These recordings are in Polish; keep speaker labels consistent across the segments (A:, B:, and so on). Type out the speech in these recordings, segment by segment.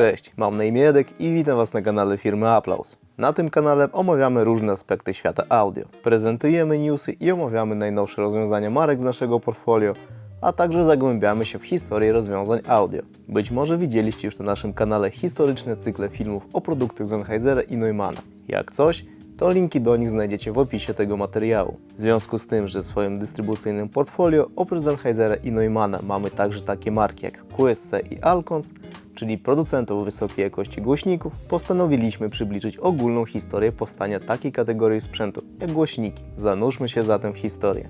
A: Cześć, mam na imię Edek i witam Was na kanale firmy Applause. Na tym kanale omawiamy różne aspekty świata audio. Prezentujemy newsy i omawiamy najnowsze rozwiązania marek z naszego portfolio, a także zagłębiamy się w historię rozwiązań audio. Być może widzieliście już na naszym kanale historyczne cykle filmów o produktach Sennheisera i Neumana. Jak coś, to linki do nich znajdziecie w opisie tego materiału. W związku z tym, że w swoim dystrybucyjnym portfolio oprócz Sennheisera i Neumana mamy także takie marki jak QSC i Alcons, czyli producentów wysokiej jakości głośników, postanowiliśmy przybliżyć ogólną historię powstania takiej kategorii sprzętu jak głośniki. Zanurzmy się zatem w historię.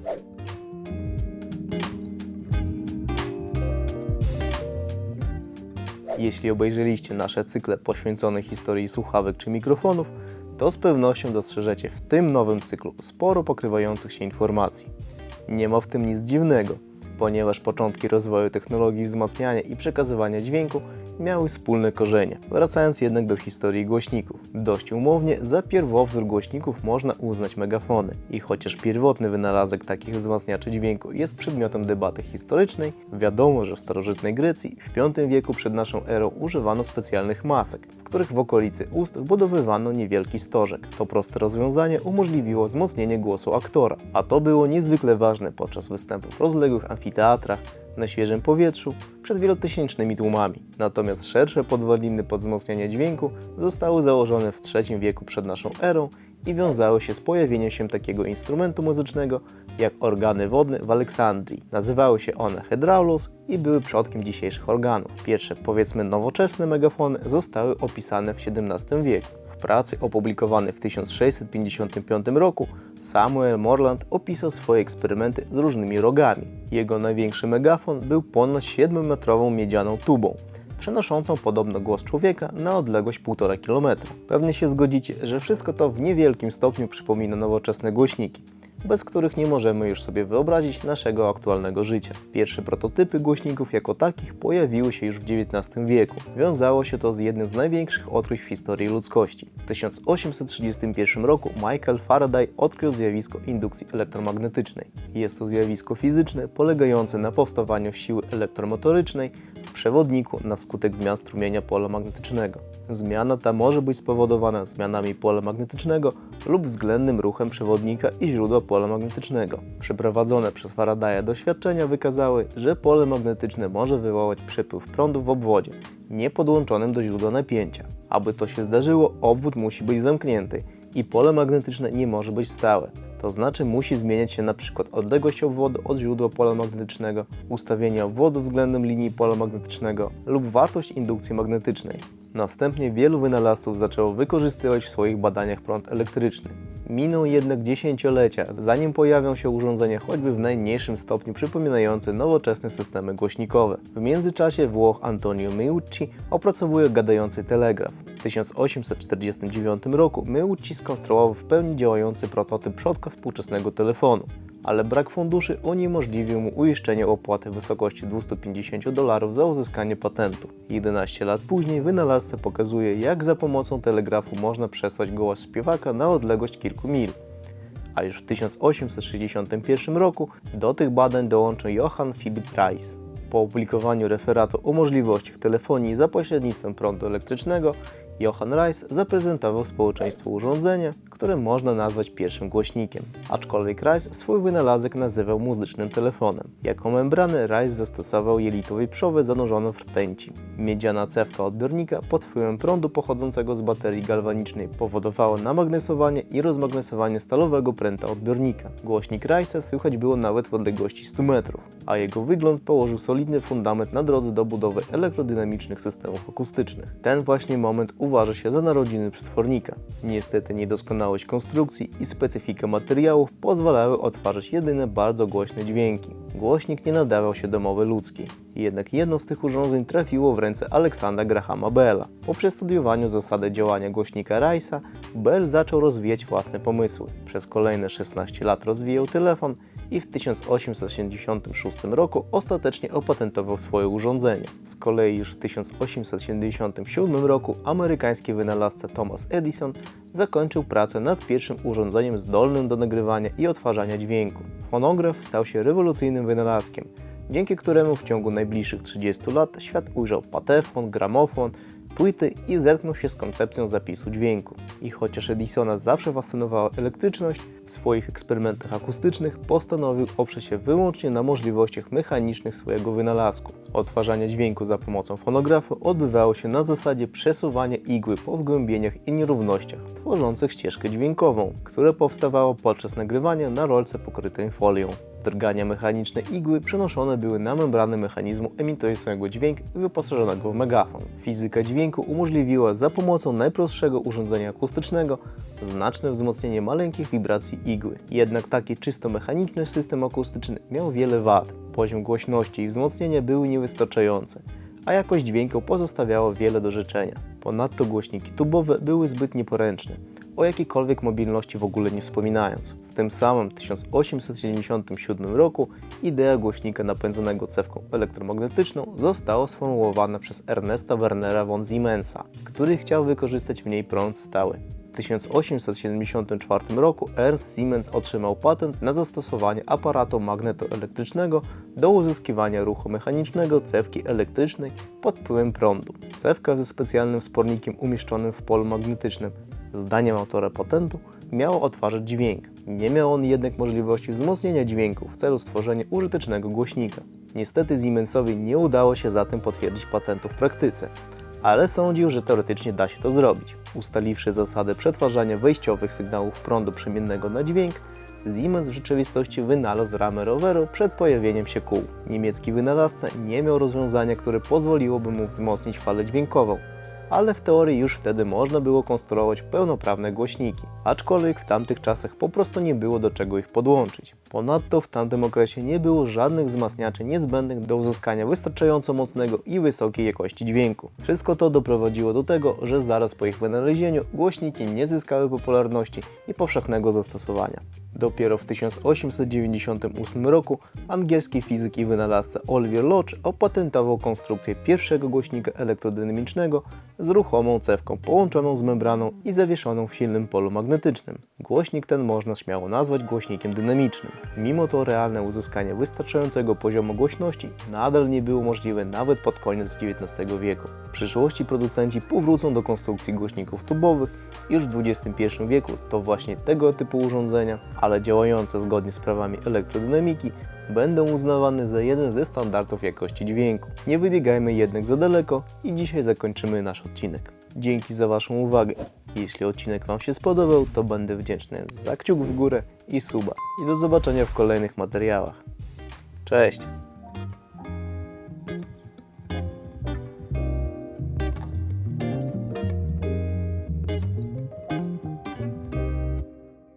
A: Jeśli obejrzeliście nasze cykle poświęcone historii słuchawek czy mikrofonów, to z pewnością dostrzeżecie w tym nowym cyklu sporo pokrywających się informacji. Nie ma w tym nic dziwnego, ponieważ początki rozwoju technologii wzmacniania i przekazywania dźwięku miały wspólne korzenie. Wracając jednak do historii głośników. Dość umownie, za pierwowzór głośników można uznać megafony. I chociaż pierwotny wynalazek takich wzmacniaczy dźwięku jest przedmiotem debaty historycznej, wiadomo, że w starożytnej Grecji w V wieku przed naszą erą używano specjalnych masek, których w okolicy ust wbudowywano niewielki stożek. To proste rozwiązanie umożliwiło wzmocnienie głosu aktora, a to było niezwykle ważne podczas występów w rozległych amfiteatrach, na świeżym powietrzu przed wielotysięcznymi tłumami. Natomiast szersze podwaliny pod wzmocnienie dźwięku zostały założone w III wieku przed naszą erą i wiązały się z pojawieniem się takiego instrumentu muzycznego jak organy wodne w Aleksandrii. Nazywały się one hydraulus i były przodkiem dzisiejszych organów. Pierwsze, powiedzmy nowoczesne megafony zostały opisane w XVII wieku. W pracy opublikowanej w 1655 roku Samuel Morland opisał swoje eksperymenty z różnymi rogami. Jego największy megafon był ponad 7-metrową miedzianą tubą, przenoszącą podobno głos człowieka na odległość 1,5 km. Pewnie się zgodzicie, że wszystko to w niewielkim stopniu przypomina nowoczesne głośniki, bez których nie możemy już sobie wyobrazić naszego aktualnego życia. Pierwsze prototypy głośników jako takich pojawiły się już w XIX wieku. Wiązało się to z jednym z największych odkryć w historii ludzkości. W 1831 roku Michael Faraday odkrył zjawisko indukcji elektromagnetycznej. Jest to zjawisko fizyczne polegające na powstawaniu siły elektromotorycznej w przewodniku na skutek zmian strumienia pola magnetycznego. Zmiana ta może być spowodowana zmianami pola magnetycznego lub względnym ruchem przewodnika i źródła pola magnetycznego. Przeprowadzone przez Faradaya doświadczenia wykazały, że pole magnetyczne może wywołać przepływ prądu w obwodzie, nie podłączonym do źródła napięcia. Aby to się zdarzyło, obwód musi być zamknięty i pole magnetyczne nie może być stałe. To znaczy musi zmieniać się np. odległość obwodu od źródła pola magnetycznego, ustawienie obwodu względem linii pola magnetycznego lub wartość indukcji magnetycznej. Następnie wielu wynalazców zaczęło wykorzystywać w swoich badaniach prąd elektryczny. Miną jednak dziesięciolecia, zanim pojawią się urządzenia choćby w najmniejszym stopniu przypominające nowoczesne systemy głośnikowe. W międzyczasie Włoch Antonio Meucci opracowuje gadający telegraf. W 1849 roku Meucci skonstruował w pełni działający prototyp przodka współczesnego telefonu, ale brak funduszy uniemożliwił mu uiszczenie opłaty w wysokości 250 dolarów za uzyskanie patentu. 11 lat później wynalazca pokazuje, jak za pomocą telegrafu można przesłać głos śpiewaka na odległość kilku mil. A już w 1861 roku do tych badań dołączył Johann Philipp Reis. Po opublikowaniu referatu o możliwościach telefonii za pośrednictwem prądu elektrycznego, Johann Reis zaprezentował społeczeństwu urządzenie, które można nazwać pierwszym głośnikiem. Aczkolwiek Reis swój wynalazek nazywał muzycznym telefonem. Jako membranę Reis zastosował jelitowej przowę zanurzoną w rtęci. Miedziana cewka odbiornika pod wpływem prądu pochodzącego z baterii galwanicznej powodowała namagnesowanie i rozmagnesowanie stalowego pręta odbiornika. Głośnik Reisa słychać było nawet w odległości 100 metrów, a jego wygląd położył solidny fundament na drodze do budowy elektrodynamicznych systemów akustycznych. Ten właśnie moment uważa się za narodziny przetwornika. Niestety niedoskonałość konstrukcji i specyfika materiałów pozwalały odtwarzać jedyne bardzo głośne dźwięki. Głośnik nie nadawał się do mowy ludzkiej. Jednak jedno z tych urządzeń trafiło w ręce Aleksandra Grahama Bella. Po przestudiowaniu zasady działania głośnika Reisa, Bell zaczął rozwijać własne pomysły. Przez kolejne 16 lat rozwijał telefon i w 1876 roku ostatecznie opatentował swoje urządzenie. Z kolei już w 1877 roku amerykański wynalazca Thomas Edison zakończył pracę nad pierwszym urządzeniem zdolnym do nagrywania i odtwarzania dźwięku. Fonograf stał się rewolucyjnym wynalazkiem, dzięki któremu w ciągu najbliższych 30 lat świat ujrzał patefon, gramofon, płyty i zetknął się z koncepcją zapisu dźwięku. I chociaż Edisona zawsze fascynowała elektryczność, w swoich eksperymentach akustycznych postanowił oprzeć się wyłącznie na możliwościach mechanicznych swojego wynalazku. Odtwarzanie dźwięku za pomocą fonografu odbywało się na zasadzie przesuwania igły po wgłębieniach i nierównościach, tworzących ścieżkę dźwiękową, które powstawało podczas nagrywania na rolce pokrytej folią. Drgania mechaniczne igły przenoszone były na membrany mechanizmu emitującego dźwięk i wyposażonego w megafon. Fizyka dźwięku umożliwiła za pomocą najprostszego urządzenia akustycznego znaczne wzmocnienie maleńkich wibracji igły. Jednak taki czysto mechaniczny system akustyczny miał wiele wad. Poziom głośności i wzmocnienia były niewystarczające, a jakość dźwięku pozostawiała wiele do życzenia. Ponadto głośniki tubowe były zbyt nieporęczne, o jakiejkolwiek mobilności w ogóle nie wspominając. W tym samym 1877 roku idea głośnika napędzanego cewką elektromagnetyczną została sformułowana przez Ernesta Wernera von Siemensa, który chciał wykorzystać w niej prąd stały. W 1874 roku Ernst Siemens otrzymał patent na zastosowanie aparatu magnetoelektrycznego do uzyskiwania ruchu mechanicznego cewki elektrycznej pod wpływem prądu. Cewka ze specjalnym wspornikiem umieszczonym w polu magnetycznym, zdaniem autora patentu, miała odtwarzać dźwięk. Nie miał on jednak możliwości wzmocnienia dźwięku w celu stworzenia użytecznego głośnika. Niestety Siemensowi nie udało się zatem potwierdzić patentu w praktyce, ale sądził, że teoretycznie da się to zrobić. Ustaliwszy zasadę przetwarzania wejściowych sygnałów prądu przemiennego na dźwięk, Siemens w rzeczywistości wynalazł ramę roweru przed pojawieniem się kół. Niemiecki wynalazca nie miał rozwiązania, które pozwoliłoby mu wzmocnić falę dźwiękową, ale w teorii już wtedy można było konstruować pełnoprawne głośniki, aczkolwiek w tamtych czasach po prostu nie było do czego ich podłączyć. Ponadto w tamtym okresie nie było żadnych wzmacniaczy niezbędnych do uzyskania wystarczająco mocnego i wysokiej jakości dźwięku. Wszystko to doprowadziło do tego, że zaraz po ich wynalezieniu głośniki nie zyskały popularności i powszechnego zastosowania. Dopiero w 1898 roku angielski fizyk i wynalazca Oliver Lodge opatentował konstrukcję pierwszego głośnika elektrodynamicznego z ruchomą cewką połączoną z membraną i zawieszoną w silnym polu magnetycznym. Głośnik ten można śmiało nazwać głośnikiem dynamicznym. Mimo to realne uzyskanie wystarczającego poziomu głośności nadal nie było możliwe nawet pod koniec XIX wieku. W przyszłości producenci powrócą do konstrukcji głośników tubowych już w XXI wieku. To właśnie tego typu urządzenia, ale działające zgodnie z prawami elektrodynamiki, będą uznawane za jeden ze standardów jakości dźwięku. Nie wybiegajmy jednak za daleko i dzisiaj zakończymy nasz odcinek. Dzięki za Waszą uwagę. Jeśli odcinek Wam się spodobał, to będę wdzięczny za kciuk w górę i suba. I do zobaczenia w kolejnych materiałach. Cześć!